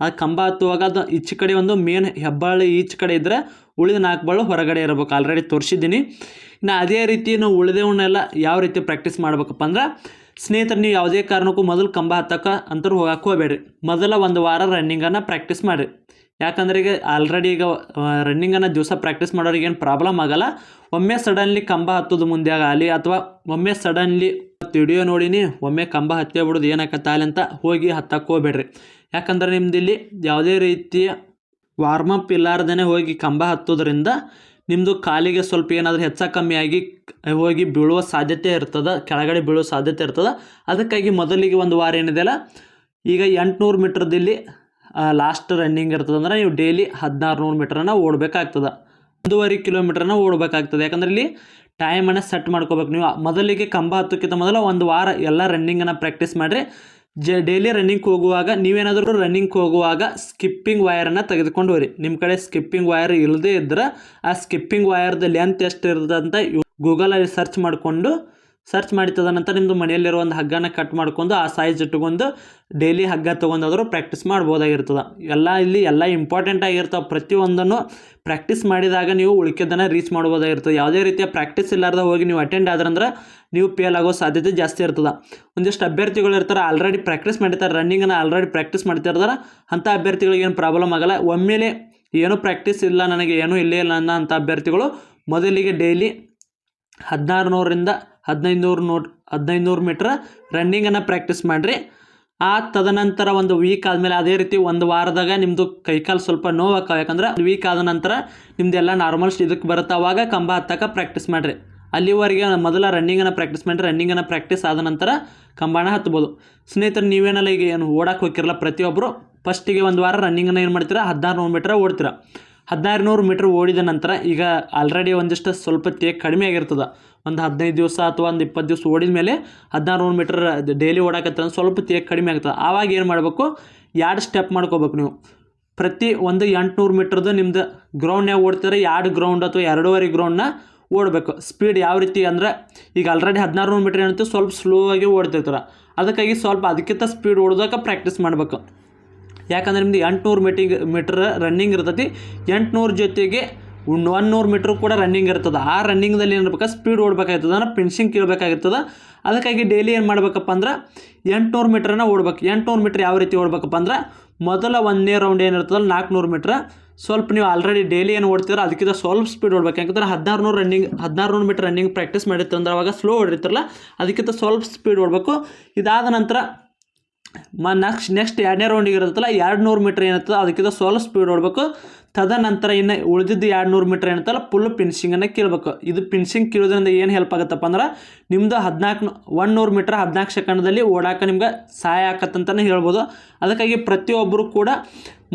ಆ ಕಂಬ ಹತ್ತುವಾಗ ಅದು ಈಚೆ ಕಡೆ ಒಂದು ಮೇನ್ ಹೆಬ್ಬಾಳು ಈಚೆ ಕಡೆ ಇದ್ದರೆ ಉಳಿದ ನಾಲ್ಕು ಬಾಳು ಹೊರಗಡೆ ಇರಬೇಕು. ಆಲ್ರೆಡಿ ತೋರಿಸಿದ್ದೀನಿ. ಇನ್ನು ಅದೇ ರೀತಿ ನಾವು ಉಳಿದವನ್ನೆಲ್ಲ ಯಾವ ರೀತಿ ಪ್ರಾಕ್ಟೀಸ್ ಮಾಡ್ಬೇಕಪ್ಪ ಅಂದ್ರೆ, ಸ್ನೇಹಿತರು, ನೀವು ಯಾವುದೇ ಕಾರಣಕ್ಕೂ ಮೊದಲು ಕಂಬ ಹತ್ತಕ್ಕೆ ಅಂತರೂ ಹೋಗಕ್ಕೆ ಹೋಗಬೇಡ್ರಿ. ಮೊದಲ ಒಂದು ವಾರ ರನ್ನಿಂಗನ್ನು ಪ್ರಾಕ್ಟೀಸ್ ಮಾಡಿರಿ. ಯಾಕಂದ್ರೆ ಈಗ ಆಲ್ರೆಡಿ ಈಗ ರನ್ನಿಂಗನ್ನು ದಿವಸ ಪ್ರಾಕ್ಟೀಸ್ ಮಾಡೋರಿಗೆ ಏನು ಪ್ರಾಬ್ಲಮ್ ಆಗಲ್ಲ. ಒಮ್ಮೆ ಸಡನ್ಲಿ ಕಂಬ ಹತ್ತೋದು ಮುಂದೆ ಆಗಲಿ ಅಥವಾ ಒಮ್ಮೆ ಸಡನ್ಲಿ ವಿಡಿಯೋ ನೋಡಿನಿ, ಒಮ್ಮೆ ಕಂಬ ಹತ್ತೇ ಬಿಡೋದು ಏನಾಕತ್ತಾಲಿ ಅಂತ ಹೋಗಿ ಹತ್ತಕ್ಕೆ ಹೋಗ್ಬೇಡ್ರಿ. ಯಾಕಂದ್ರೆ ನಿಮ್ದು ಇಲ್ಲಿ ಯಾವುದೇ ರೀತಿಯ ವಾರ್ಮಪ್ ಇಲ್ಲಾರ್ದೇ ಹೋಗಿ ಕಂಬ ಹತ್ತೋದ್ರಿಂದ ನಿಮ್ಮದು ಕಾಲಿಗೆ ಸ್ವಲ್ಪ ಏನಾದರೂ ಹೆಚ್ಚ ಕಮ್ಮಿ ಆಗಿ ಹೋಗಿ ಬೀಳುವ ಸಾಧ್ಯತೆ ಇರ್ತದೆ, ಕೆಳಗಡೆ ಬೀಳುವ ಸಾಧ್ಯತೆ ಇರ್ತದೆ. ಅದಕ್ಕಾಗಿ ಮೊದಲಿಗೆ ಒಂದು ವಾರ ಏನಿದೆಯಲ್ಲ ಈಗ ಎಂಟುನೂರು ಮೀಟ್ರದಲ್ಲಿ ಲಾಸ್ಟ್ ರನ್ನಿಂಗ್ ಇರ್ತದಂದ್ರೆ ನೀವು ಡೈಲಿ ಹದಿನಾರು ನೂರು ಮೀಟ್ರನ್ನ ಓಡಬೇಕಾಗ್ತದೆ. ಒಂದೂವರೆ ಕಿಲೋಮೀಟ್ರನ್ನ ಓಡಬೇಕಾಗ್ತದೆ. ಯಾಕಂದ್ರೆ ಇಲ್ಲಿ ಟೈಮನ್ನು ಸೆಟ್ ಮಾಡ್ಕೋಬೇಕು ನೀವು. ಮೊದಲಿಗೆ ಕಂಬ ಹತ್ತೋಕ್ಕಿಂತ ಮೊದಲು ಒಂದು ವಾರ ಎಲ್ಲ ರನ್ನಿಂಗನ್ನು ಪ್ರಾಕ್ಟೀಸ್ ಮಾಡಿರಿ. ಜ ಡೈಲಿ ರನ್ನಿಂಗ್ ಹೋಗುವಾಗ ನೀವೇನಾದರೂ ರನ್ನಿಂಗ್ ಹೋಗುವಾಗ ಸ್ಕಿಪ್ಪಿಂಗ್ ವಯರನ್ನು ತೆಗೆದುಕೊಂಡು ಹೋಗ್ರಿ. ನಿಮ್ಮ ಕಡೆ ಸ್ಕಿಪ್ಪಿಂಗ್ ವಯರ್ ಇಲ್ಲದೇ ಇದ್ದರೆ ಆ ಸ್ಕಿಪ್ಪಿಂಗ್ ವಯರ್ದು ಲೆಂತ್ ಎಷ್ಟು ಇರ್ತದೆ ಅಂತ ಗೂಗಲಲ್ಲಿ ಸರ್ಚ್ ಮಾಡಿಕೊಂಡು ಸರ್ಚ್ ಮಾಡಿ ತದನಂತರ ನಿಮ್ಮದು ಮನೆಯಲ್ಲಿರುವ ಒಂದು ಹಗ್ಗನ ಕಟ್ ಮಾಡ್ಕೊಂಡು ಆ ಸೈಜ್ ಇಟ್ಕೊಂಡು ಡೈಲಿ ಹಗ್ಗ ತೊಗೊಂಡಾದರೂ ಪ್ರಾಕ್ಟೀಸ್ ಮಾಡ್ಬೋದಾಗಿರ್ತದೆ. ಎಲ್ಲ ಇಲ್ಲಿ ಎಲ್ಲ ಇಂಪಾರ್ಟೆಂಟ್ ಆಗಿರ್ತಾವೆ. ಪ್ರತಿಯೊಂದನ್ನು ಪ್ರಾಕ್ಟೀಸ್ ಮಾಡಿದಾಗ ನೀವು ಉಳಿಕೆದನ್ನು ರೀಚ್ ಮಾಡ್ಬೋದಾಗಿರ್ತದೆ. ಯಾವುದೇ ರೀತಿಯ ಪ್ರಾಕ್ಟೀಸ್ ಇಲ್ಲಾರ್ದ ಹೋಗಿ ನೀವು ಅಟೆಂಡ್ ಆದ್ರಂದ್ರೆ ನೀವು ಫೇಲ್ ಆಗೋ ಸಾಧ್ಯತೆ ಜಾಸ್ತಿ ಇರ್ತದೆ. ಒಂದಿಷ್ಟು ಅಭ್ಯರ್ಥಿಗಳು ಇರ್ತಾರೆ ಆಲ್ರೆಡಿ ಪ್ರಾಕ್ಟೀಸ್ ಮಾಡಿರ್ತಾರೆ ರನ್ನಿಂಗನ್ನು ಆಲ್ರೆಡಿ ಪ್ರಾಕ್ಟೀಸ್ ಮಾಡ್ತಿರ್ತಾರೆ ಅಂಥ ಅಭ್ಯರ್ಥಿಗಳಿಗೆ ಏನು ಪ್ರಾಬ್ಲಮ್ ಆಗಲ್ಲ. ಒಮ್ಮೆಲೆ ಏನೂ ಪ್ರಾಕ್ಟೀಸ್ ಇಲ್ಲ, ನನಗೆ ಏನೂ ಇಲ್ಲೇ ಇಲ್ಲ ಅನ್ನೋ ಅಂಥ ಅಭ್ಯರ್ಥಿಗಳು ಮೊದಲಿಗೆ ಡೈಲಿ ಹದಿನಾರು ನೂರರಿಂದ ಹದಿನೈದು ನೂರು ನೋಟ್, ಹದಿನೈದುನೂರು ಮೀಟ್ರ್ ರನ್ನಿಂಗನ್ನು ಪ್ರಾಕ್ಟೀಸ್ ಮಾಡಿರಿ. ಆ ತದನಂತರ ಒಂದು ವೀಕ್ ಆದಮೇಲೆ ಅದೇ ರೀತಿ ಒಂದು ವಾರದಾಗ ನಿಮ್ಮದು ಕೈಕಾಲು ಸ್ವಲ್ಪ ನೋವಾಕಾವ ಯಾಕಂದ್ರೆ ವೀಕ್ ಆದ ನಂತರ ನಿಮ್ಮದೆಲ್ಲ ನಾರ್ಮಲ್ ಇದಕ್ಕೆ ಬರುತ್ತೆ. ಅವಾಗ ಕಂಬ ಹತ್ತಕ್ಕೆ ಪ್ರಾಕ್ಟೀಸ್ ಮಾಡಿರಿ. ಅಲ್ಲಿವರೆಗೆ ಮೊದಲ ರನ್ನಿಂಗನ್ನು ಪ್ರಾಕ್ಟೀಸ್ ಮಾಡಿರಿ. ರನ್ನಿಂಗನ್ನು ಪ್ರಾಕ್ಟೀಸ್ ಆದ ನಂತರ ಕಂಬಾಣ ಹತ್ಬೋದು. ಸ್ನೇಹಿತರು, ನೀವೇನಲ್ಲ ಈಗ ಏನು ಓಡಕ್ಕೆ ಹೋಗಿರಲ್ಲ ಪ್ರತಿಯೊಬ್ಬರು ಫಸ್ಟಿಗೆ ಒಂದು ವಾರ ರನ್ನಿಂಗನ್ನು ಏನು ಮಾಡ್ತೀರಾ? ಹದಿನಾರು ನೂರು ಮೀಟ್ರ್ ಓಡ್ತೀರಾ. ಹದಿನಾರು ನೂರು ಮೀಟ್ರ್ ಓಡಿದ ನಂತರ ಈಗ ಆಲ್ರೆಡಿ ಒಂದಿಷ್ಟು ಸ್ವಲ್ಪ ತೇಗ್ ಕಡಿಮೆ ಆಗಿರ್ತದೆ. ಒಂದು ಹದಿನೈದು ದಿವಸ ಅಥವಾ ಒಂದು ಇಪ್ಪತ್ತು ದಿವಸ ಓಡಿದ ಮೇಲೆ ಹದಿನಾರು ನೂರು ಮೀಟ್ರ್ ಡೈಲಿ ಓಡಾಕತ್ತ ಸ್ವಲ್ಪ ತೇಗ್ ಕಡಿಮೆ ಆಗ್ತದೆ. ಆವಾಗ ಏನು ಮಾಡಬೇಕು? ಎರಡು ಸ್ಟೆಪ್ ಮಾಡ್ಕೋಬೇಕು ನೀವು. ಪ್ರತಿ ಒಂದು ಎಂಟುನೂರು ಮೀಟ್ರದ್ದು ನಿಮ್ದು ಗ್ರೌಂಡ್ನಾಗ ಓಡ್ತಿದ್ರೆ ಎರಡು ಗ್ರೌಂಡ್ ಅಥವಾ ಎರಡೂವರೆ ಗ್ರೌಂಡ್ನ ಓಡಬೇಕು. ಸ್ಪೀಡ್ ಯಾವ ರೀತಿ ಅಂದ್ರೆ ಈಗ ಆಲ್ರೆಡಿ ಹದಿನಾರು ನೂರು ಮೀಟ್ರ್ ಏನಂತ ಸ್ವಲ್ಪ ಸ್ಲೋ ಆಗಿ ಓಡ್ತಿರ್ತಾರೆ. ಅದಕ್ಕಾಗಿ ಸ್ವಲ್ಪ ಅದಕ್ಕಿಂತ ಸ್ಪೀಡ್ ಓಡೋದಕ್ಕೆ ಪ್ರಾಕ್ಟೀಸ್ ಮಾಡಬೇಕು. ಯಾಕಂದ್ರೆ ನಿಮ್ದು ಎಂಟುನೂರು ಮೀಟಿಂಗ್ ಮೀಟ್ರ್ ರನ್ನಿಂಗ್ ಇರ್ತೈತಿ. ಎಂಟುನೂರು ಜೊತೆಗೆ ಒಂದು ನೂರು ಮೀಟ್ರ್ ಕೂಡ ರನ್ನಿಂಗ್ ಇರ್ತದೆ. ಆ ರನ್ನಿಂಗ್ದಲ್ಲಿ ಏನಿರ್ಬೇಕು? ಸ್ಪೀಡ್ ಓಡಬೇಕಾಗ್ತದೆ, ಅಂದ್ರೆ ಫಿನಿಷಿಂಗ್ ಕೀಳ್ಬೇಕಾಗಿರ್ತದೆ ಅದಕ್ಕಾಗಿ ಡೈಲಿ ಏನು ಮಾಡ್ಬೇಕಪ್ಪ ಅಂದ್ರೆ ಎಂಟುನೂರು ಮೀಟ್ರನ್ನ ಓಡ್ಬೇಕು. ಎಂಟುನೂರು ಮೀಟ್ರ್ ಯಾವ ರೀತಿ ಓಡ್ಬೇಕಪ್ಪ ಅಂದ್ರೆ ಮೊದಲ ಒಂದೇ ರೌಂಡ್ ಏನಿರ್ತದಲ್ಲ, ನಾಲ್ಕುನೂರು ಮೀಟ್ರ್ ಸ್ವಲ್ಪ ನೀವು ಆಲ್ರೆಡಿ ಡೈಲಿ ಏನು ಓಡ್ತೀರ, ಅದಕ್ಕಿಂತ ಸ್ವಲ್ಪ ಸ್ಪೀಡ್ ಓಡ್ಬೇಕು. ಯಾಕಂದ್ರೆ ಹದಿನಾರುನೂರು ರನ್ನಿಂಗ್ ಹದಿನಾರುನೂರು ಮೀಟ್ರ್ ರನ್ನಿಂಗ್ ಪ್ರಾಕ್ಟೀಸ್ ಮಾಡಿರ್ತಂದ್ರೆ ಅವಾಗ ಸ್ಲೋ ಓಡಿರ್ತಾರಲ್ಲ, ಅದಕ್ಕಿಂತ ಸ್ವಲ್ಪ ಸ್ಪೀಡ್ ಓಡಬೇಕು. ಇದಾದ ನಂತರ ಮ ನೆಕ್ಸ್ಟ್ ನೆಕ್ಸ್ಟ್ ಎರಡನೇ ರೌಂಡಿಗೆ ಇರುತ್ತಲ್ಲ ಎರಡು ನೂರು ಮೀಟ್ರ್ ಏನಿರ್ತದೆ, ಅದಕ್ಕಿಂತ ಸೋಲೋ ಸ್ಪೀಡ್ ಓಡಬೇಕು ತದನಂತರ ಇನ್ನು ಉಳಿದಿದ್ದು ಎರಡು ನೂರು ಮೀಟ್ರ್ ಏನಿರ್ತಲ್ಲ ಫುಲ್ ಪಿನ್ಶಿಂಗನ್ನು ಕೇಳಬೇಕು. ಇದು ಪಿನ್ಶಿಂಗ್ ಕೀಳೋದ್ರಿಂದ ಏನು ಹೆಲ್ಪ್ ಆಗುತ್ತಪ್ಪ ಅಂದ್ರೆ ನಿಮ್ಮದು ಹದಿನಾಲ್ಕು ಒನ್ ನೂರು ಮೀಟ್ರ್ ಹದಿನಾಲ್ಕು ಸೆಕೆಂಡ್ದಲ್ಲಿ ಓಡಾಕ ನಿಮ್ಗೆ ಸಹಾಯ ಆಕತ್ತಂತಲೇ ಹೇಳ್ಬೋದು. ಅದಕ್ಕಾಗಿ ಪ್ರತಿಯೊಬ್ಬರು ಕೂಡ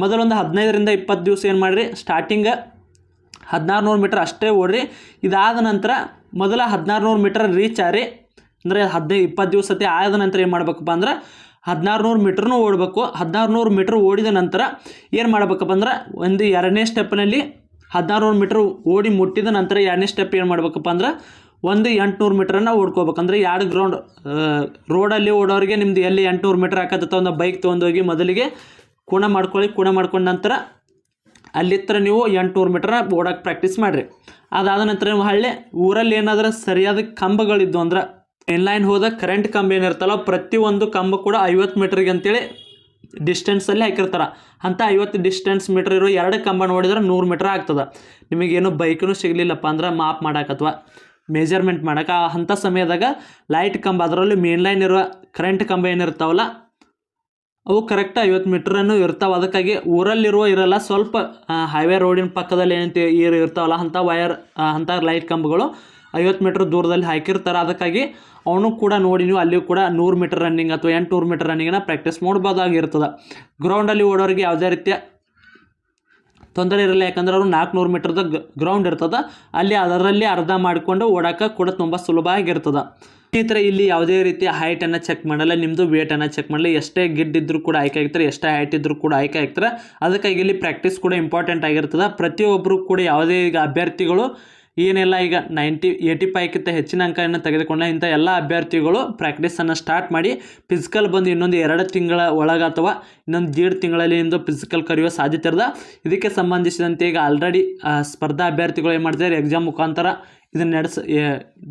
ಮೊದಲೊಂದು ಹದಿನೈದರಿಂದ ಇಪ್ಪತ್ತು ದಿವಸ ಏನು ಮಾಡಿರಿ ಸ್ಟಾರ್ಟಿಂಗ್ ಹದಿನಾರು ನೂರು ಮೀಟ್ರ್ ಅಷ್ಟೇ ಓಡ್ರಿ. ಇದಾದ ನಂತರ ಮೊದಲ ಹದಿನಾರು ನೂರು ಮೀಟ್ರ್ ರೀಚ್ ಆರಿ. ಅಂದರೆ ಹದಿನೈದು ಇಪ್ಪತ್ತು ದಿವಸತೆ ಆದ ನಂತರ ಏನು ಮಾಡಬೇಕಪ್ಪ ಅಂದ್ರೆ ಹದಿನಾರು ನೂರು ಮೀಟ್ರನ್ನು ಓಡಬೇಕು. ಹದಿನಾರು ನೂರು ಮೀಟ್ರ್ ಓಡಿದ ನಂತರ ಏನು ಮಾಡ್ಬೇಕಪ್ಪ ಅಂದ್ರೆ ಒಂದು ಎರಡನೇ ಸ್ಟೆಪ್ನಲ್ಲಿ ಹದಿನಾರು ನೂರು ಮೀಟ್ರ್ ಓಡಿ ಮುಟ್ಟಿದ ನಂತರ ಎರಡನೇ ಸ್ಟೆಪ್ ಏನು ಮಾಡ್ಬೇಕಪ್ಪ ಅಂದ್ರೆ ಒಂದು ಎಂಟುನೂರು ಮೀಟ್ರನ್ನ ಓಡ್ಕೋಬೇಕು. ಅಂದರೆ ಎರಡು ಗ್ರೌಂಡ್ ರೋಡಲ್ಲಿ ಓಡೋರಿಗೆ ನಿಮ್ದು ಎಲ್ಲಿ ಎಂಟುನೂರು ಮೀಟ್ರ್ ಹಾಕತ್ತ ಒಂದು ಬೈಕ್ ತೊಗೊಂಡೋಗಿ ಮೊದಲಿಗೆ ಕೂಣ ಮಾಡ್ಕೊಳ್ಳಿ. ಕೂಣ ಮಾಡ್ಕೊಂಡ ನಂತರ ಅಲ್ಲಿತ್ರ ನೀವು ಎಂಟುನೂರು ಮೀಟ್ರ್ ಓಡಕ್ಕೆ ಪ್ರಾಕ್ಟೀಸ್ ಮಾಡಿರಿ. ಅದಾದ ನಂತರ ನೀವು ಹಳ್ಳಿ ಊರಲ್ಲಿ ಏನಾದರೂ ಸರಿಯಾದ ಕಂಬಗಳಿದ್ದು ಅಂದ್ರೆ ಇನ್ಲೈನ್ ಹೋದಾಗ ಕರೆಂಟ್ ಕಂಬ ಏನಿರ್ತಲ್ಲ ಪ್ರತಿಯೊಂದು ಕಂಬ ಕೂಡ ಐವತ್ತು ಮೀಟ್ರಿಗೆ ಅಂತೇಳಿ ಡಿಸ್ಟೆನ್ಸಲ್ಲಿ ಹಾಕಿರ್ತಾರೆ. ಅಂಥ ಐವತ್ತು ಡಿಸ್ಟೆನ್ಸ್ ಮೀಟ್ರ್ ಇರೋ ಎರಡು ಕಂಬ ನೋಡಿದ್ರೆ ನೂರು ಮೀಟ್ರ್ ಆಗ್ತದೆ. ನಿಮಗೇನು ಬೈಕೂ ಸಿಗಲಿಲ್ಲಪ್ಪ ಅಂದ್ರೆ ಮಾಪ್ ಮಾಡೋಕೆ ಅಥವಾ ಮೆಜರ್ಮೆಂಟ್ ಮಾಡೋಕೆ. ಅಂಥ ಸಮಯದಾಗ ಲೈಟ್ ಕಂಬ ಅದರಲ್ಲಿ ಮೇನ್ ಲೈನ್ ಇರುವ ಕರೆಂಟ್ ಕಂಬ ಏನಿರ್ತಾವಲ್ಲ, ಅವು ಕರೆಕ್ಟ್ ಐವತ್ತು ಮೀಟ್ರನ್ನು ಇರ್ತಾವೆ. ಅದಕ್ಕಾಗಿ ಊರಲ್ಲಿರುವ ಇರಲ್ಲ, ಸ್ವಲ್ಪ ಹೈವೇ ರೋಡಿನ ಪಕ್ಕದಲ್ಲಿ ಏನಂತ ಇರ್ತಾವಲ್ಲ ಅಂಥ ವಯರ್ ಅಂಥ ಲೈಟ್ ಕಂಬಗಳು ಐವತ್ತು ಮೀಟ್ರ್ ದೂರದಲ್ಲಿ ಹಾಕಿರ್ತಾರೆ. ಅದಕ್ಕಾಗಿ ಅವನು ಕೂಡ ನೋಡಿ ನೀವು ಅಲ್ಲಿಯೂ ಕೂಡ ನೂರು ಮೀಟರ್ ರನ್ನಿಂಗ್ ಅಥವಾ ಎಂಟುನೂರು ಮೀಟರ್ ರನ್ನಿಂಗನ್ನು ಪ್ರಾಕ್ಟೀಸ್ ಮಾಡ್ಬೋದಾಗಿರ್ತದೆ. ಗ್ರೌಂಡಲ್ಲಿ ಓಡೋರಿಗೆ ಯಾವುದೇ ರೀತಿಯ ತೊಂದರೆ ಇರಲ್ಲ. ಯಾಕಂದ್ರೆ ಅವರು ನಾಲ್ಕುನೂರು ಮೀಟ್ರದ ಗ್ರೌಂಡ್ ಇರ್ತದೆ. ಅಲ್ಲಿ ಅದರಲ್ಲಿ ಅರ್ಧ ಮಾಡಿಕೊಂಡು ಓಡೋಕೆ ಕೂಡ ತುಂಬ ಸುಲಭ ಆಗಿರ್ತದೆ. ಥರ ಇಲ್ಲಿ ಯಾವುದೇ ರೀತಿಯ ಹೈಟನ್ನು ಚೆಕ್ ಮಾಡಲ್ಲ. ನಿಮ್ಮದು ವೇಟನ್ನು ಚೆಕ್ ಮಾಡಲ್ಲ. ಎಷ್ಟೇ ಗಿಡ್ ಇದ್ದರೂ ಕೂಡ ಆಯ್ಕೆ ಆಗ್ತಾರೆ ಎಷ್ಟೇ ಹೈಟ್ ಇದ್ದರೂ ಕೂಡ ಆಯ್ಕೆ ಆಗ್ತಾರೆ ಅದಕ್ಕಾಗಿ ಇಲ್ಲಿ ಪ್ರಾಕ್ಟೀಸ್ ಕೂಡ ಇಂಪಾರ್ಟೆಂಟ್ ಆಗಿರ್ತದೆ. ಪ್ರತಿಯೊಬ್ಬರು ಕೂಡ ಯಾವುದೇ ಈಗ ಅಭ್ಯರ್ಥಿಗಳು ಏನೆಲ್ಲ, ಈಗ ನೈಂಟಿ ಏಯ್ಟಿ ಫೈವ್ಕ್ಕಿಂತ ಹೆಚ್ಚಿನ ಅಂಕವನ್ನು ತೆಗೆದುಕೊಂಡ ಇಂಥ ಎಲ್ಲ ಅಭ್ಯರ್ಥಿಗಳು ಪ್ರಾಕ್ಟೀಸನ್ನು ಸ್ಟಾರ್ಟ್ ಮಾಡಿ ಫಿಸಿಕಲ್ ಬಂದು ಇನ್ನೊಂದು ಎರಡು ತಿಂಗಳ ಒಳಗೆ ಅಥವಾ ಇನ್ನೊಂದು ದೀಡ್ ತಿಂಗಳಲ್ಲಿ ಇಂದು ಫಿಸಿಕಲ್ ಕರೆಯುವ ಸಾಧ್ಯತೆ ಇರದ. ಇದಕ್ಕೆ ಸಂಬಂಧಿಸಿದಂತೆ ಈಗ ಆಲ್ರೆಡಿ ಸ್ಪರ್ಧಾ ಅಭ್ಯರ್ಥಿಗಳು ಏನು ಮಾಡ್ತಾರೆ ಎಕ್ಸಾಮ್ ಮುಖಾಂತರ ಇದನ್ನು ನಡೆಸ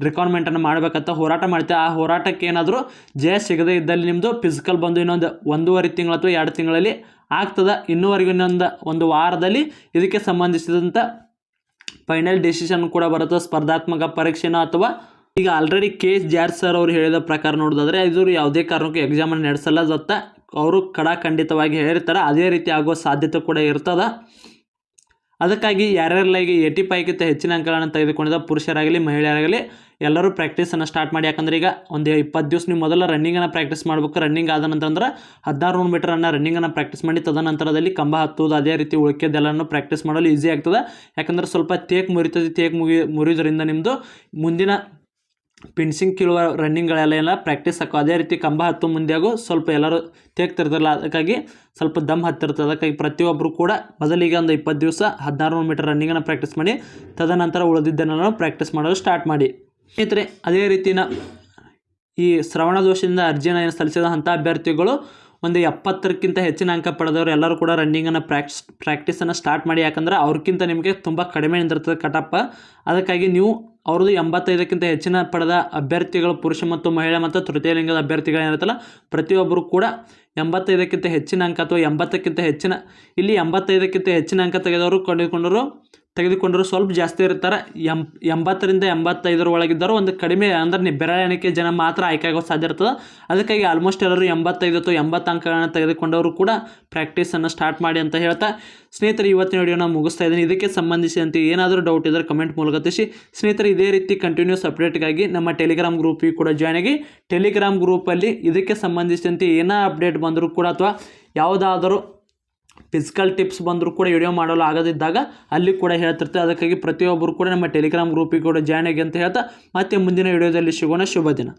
ರಿಕ್ವೈರ್ಮೆಂಟನ್ನು ಮಾಡಬೇಕಂತ ಹೋರಾಟ ಮಾಡ್ತಾರೆ ಆ ಹೋರಾಟಕ್ಕೆ ಏನಾದರೂ ಜಯ ಸಿಗದೇ ಇದ್ದಲ್ಲಿ ನಿಮ್ಮದು ಫಿಸಿಕಲ್ ಬಂದು ಇನ್ನೊಂದು ಒಂದೂವರೆ ತಿಂಗಳು ಅಥವಾ ಎರಡು ತಿಂಗಳಲ್ಲಿ ಆಗ್ತದೆ. ಇನ್ನೂವರೆಗೂ ಇನ್ನೊಂದು, ಒಂದು ವಾರದಲ್ಲಿ ಇದಕ್ಕೆ ಸಂಬಂಧಿಸಿದಂಥ ಫೈನಲ್ ಡಿಸಿಷನ್ ಕೂಡ ಬರುತ್ತೆ ಸ್ಪರ್ಧಾತ್ಮಕ ಪರೀಕ್ಷೆನೋ ಅಥವಾ ಈಗ ಆಲ್ರೆಡಿ ಕೆ ಎಸ್ ಜಾರ್ ಸರ್ ಅವರು ಹೇಳಿದ ಪ್ರಕಾರ ನೋಡೋದಾದ್ರೆ ಇದು ಯಾವುದೇ ಕಾರಣಕ್ಕೂ ಎಕ್ಸಾಮನ್ನು ನಡೆಸಲ್ಲ. ಅಂತ ಅವರು ಕಡಾಖಂಡಿತವಾಗಿ ಹೇಳಿರ್ತಾರೆ. ಅದೇ ರೀತಿ ಆಗೋ ಸಾಧ್ಯತೆ ಕೂಡ ಇರ್ತದೆ. ಅದಕ್ಕಾಗಿ ಯಾರ್ಯಾರಲ್ಲಿ ಈಗ ಪೈಕಿಂತ ಹೆಚ್ಚಿನ ಅಂಕಗಳನ್ನು ತೆಗೆದುಕೊಂಡಿದ್ದ ಪುರುಷರಾಗಲಿ, ಮಹಿಳೆಯರಾಗಲಿ ಎಲ್ಲರೂ ಪ್ರಾಕ್ಟೀಸನ್ನು ಸ್ಟಾರ್ಟ್ ಮಾಡಿ. ಯಾಕಂದ್ರೆ ಈಗ ಒಂದು ಇಪ್ಪತ್ತು ದಿವಸ ನೀವು ಮೊದಲು ರನ್ನಿಂಗನ್ನು ಪ್ರಾಕ್ಟೀಸ್ ಮಾಡಬೇಕು. ರನ್ನಿಂಗ್ ಆದ ನಂತರ ಅಂದ್ರೆ ಹದಿನಾರು ನೂರು ಮೀಟರನ್ನು ರನ್ನಿಂಗನ್ನು ಪ್ರಾಕ್ಟೀಸ್ ಮಾಡಿ. ತದನಂತರದಲ್ಲಿ ಕಂಬ ಹತ್ತುವುದು, ಅದೇ ರೀತಿ ಉಳಿಕೆದೆಲ್ಲನೂ ಪ್ರಾಕ್ಟೀಸ್ ಮಾಡಲು ಈಸಿ ಆಗ್ತದೆ. ಯಾಕಂದ್ರೆ ಸ್ವಲ್ಪ ತೇಕ್ ಮುರಿತದೆ, ತೇಕ್ ಮುಗಿ ಮುರಿಯೋದ್ರಿಂದ ನಿಮ್ಮದು ಮುಂದಿನ ಪಿನ್ಸಿಂಗ್ ಕೀಳುವ ರನ್ನಿಂಗ್ಗಳೆಲ್ಲ ಎಲ್ಲ ಪ್ರಾಕ್ಟೀಸ್ ಹಾಕೋ ಅದೇ ರೀತಿ ಕಂಬ ಹತ್ತು ಆಗು ಸ್ವಲ್ಪ ಎಲ್ಲರೂ ತೇಗ್ತಿರ್ತಾರಲ್ಲ ಅದಕ್ಕಾಗಿ ಸ್ವಲ್ಪ ದಮ್ ಹತ್ತಿರ್ತದೆ. ಅದಕ್ಕಾಗಿ ಪ್ರತಿಯೊಬ್ಬರು ಕೂಡ ಮೊದಲಿಗೆ ಒಂದು ಇಪ್ಪತ್ತು ದಿವಸ ಹದಿನಾರು ನೂರು ಮೀಟರ್ ರನ್ನಿಂಗನ್ನು ಪ್ರಾಕ್ಟೀಸ್ ಮಾಡಿ, ತದನಂತರ ಉಳಿದಿದ್ದನ್ನು ಪ್ರಾಕ್ಟೀಸ್ ಮಾಡಲು ಸ್ಟಾರ್ಟ್ ಮಾಡಿ. ಸ್ನೇಹಿತರೆ, ಅದೇ ರೀತಿನ ಈ ಶ್ರವಣ ದೋಷದಿಂದ ಅರ್ಜಿಯನ್ನು ಸಲ್ಲಿಸಿದ ಅಂಥ ಅಭ್ಯರ್ಥಿಗಳು ಒಂದು ಎಪ್ಪತ್ತರಕ್ಕಿಂತ ಹೆಚ್ಚಿನ ಅಂಕ ಪಡೆದವರು ಎಲ್ಲರೂ ಕೂಡ ರನ್ನಿಂಗನ್ನು ಪ್ರಾಕ್ಟಿಸ್ ಪ್ರಾಕ್ಟೀಸನ್ನು ಸ್ಟಾರ್ಟ್ ಮಾಡಿ. ಯಾಕಂದ್ರೆ ಅವ್ರಿಗಿಂತ ನಿಮಗೆ ತುಂಬ ಕಡಿಮೆ ನಿಂದಿರ್ತದೆ ಕಟಪ್ಪ. ಅದಕ್ಕಾಗಿ ನೀವು ಅವ್ರದ್ದು ಎಂಬತ್ತೈದಕ್ಕಿಂತ ಹೆಚ್ಚಿನ ಪಡೆದ ಅಭ್ಯರ್ಥಿಗಳು, ಪುರುಷ ಮತ್ತು ಮಹಿಳೆ ಮತ್ತು ತೃತೀಯ ಲಿಂಗದ ಅಭ್ಯರ್ಥಿಗಳು ಏನಿರುತ್ತಲ್ಲ, ಪ್ರತಿಯೊಬ್ಬರು ಕೂಡ ಎಂಬತ್ತೈದಕ್ಕಿಂತ ಹೆಚ್ಚಿನ ಅಂಕ ಅಥವಾ ಎಂಬತ್ತಕ್ಕಿಂತ ಹೆಚ್ಚಿನ, ಇಲ್ಲಿ ಎಂಬತ್ತೈದಕ್ಕಿಂತ ಹೆಚ್ಚಿನ ಅಂಕ ತೆಗೆದವರು ಕೊಂಡುಕೊಂಡರು. ತೆಗೆದುಕೊಂಡರು ಸ್ವಲ್ಪ ಜಾಸ್ತಿ ಇರ್ತಾರೆ ಎಂ, ಎಂಬತ್ತರಿಂದ ಎಂಬತ್ತೈದರ ಒಳಗಿದ್ದರು ಒಂದು ಕಡಿಮೆ ಅಂದ್ರೆ ಬೆರಳೆಣಿಕೆ ಜನ ಮಾತ್ರ ಆಯ್ಕೆ ಆಗೋ ಸಾಧ್ಯ ಇರ್ತದೆ. ಅದಕ್ಕಾಗಿ ಆಲ್ಮೋಸ್ಟ್ ಎಲ್ಲರೂ ಎಂಬತ್ತೈದು ಅಥವಾ ಎಂಬತ್ತು ಅಂಕಗಳನ್ನು ತೆಗೆದುಕೊಂಡವರು ಕೂಡ ಪ್ರಾಕ್ಟೀಸನ್ನು ಸ್ಟಾರ್ಟ್ ಮಾಡಿ ಅಂತ ಹೇಳ್ತಾ, ಸ್ನೇಹಿತರು ಇವತ್ತಿನ ವಿಡಿಯೋನ ಮುಗಿಸ್ತಾ ಇದ್ದೀನಿ. ಇದಕ್ಕೆ ಸಂಬಂಧಿಸಿದಂತೆ ಏನಾದರೂ ಡೌಟ್ ಇದ್ದರೆ ಕಮೆಂಟ್ ಮೂಲಕ ತಿಳಿಸಿ. ಸ್ನೇಹಿತರು, ಇದೇ ರೀತಿ ಕಂಟಿನ್ಯೂಸ್ ಅಪ್ಡೇಟ್ಗಾಗಿ ನಮ್ಮ ಟೆಲಿಗ್ರಾಮ್ ಗ್ರೂಪಿಗೆ ಕೂಡ ಜಾಯ್ನ್ ಆಗಿ ಟೆಲಿಗ್ರಾಮ್ ಗ್ರೂಪಲ್ಲಿ ಇದಕ್ಕೆ ಸಂಬಂಧಿಸಿದಂತೆ ಏನೇ ಅಪ್ಡೇಟ್ ಬಂದರೂ ಕೂಡ ಅಥವಾ ಯಾವುದಾದರೂ ಫಿಸಿಕಲ್ ಟಿಪ್ಸ್ ಬಂದರೂ ಕೂಡ ವಿಡಿಯೋ ಮಾಡಲು ಆಗದಿದ್ದಾಗ ಅಲ್ಲಿ ಕೂಡ ಹೇಳ್ತಿರ್ತಾರೆ ಅದಕ್ಕಾಗಿ ಪ್ರತಿಯೊಬ್ಬರು ಕೂಡ ನಮ್ಮ ಟೆಲಿಗ್ರಾಮ್ ಗ್ರೂಪಿಗೆ ಕೂಡ ಜಾಯ್ನ್ ಆಗಿ ಅಂತ ಹೇಳ್ತಾ ಮತ್ತೆ ಮುಂದಿನ ವಿಡಿಯೋದಲ್ಲಿ ಸಿಗೋಣ. ಶುಭ ದಿನ.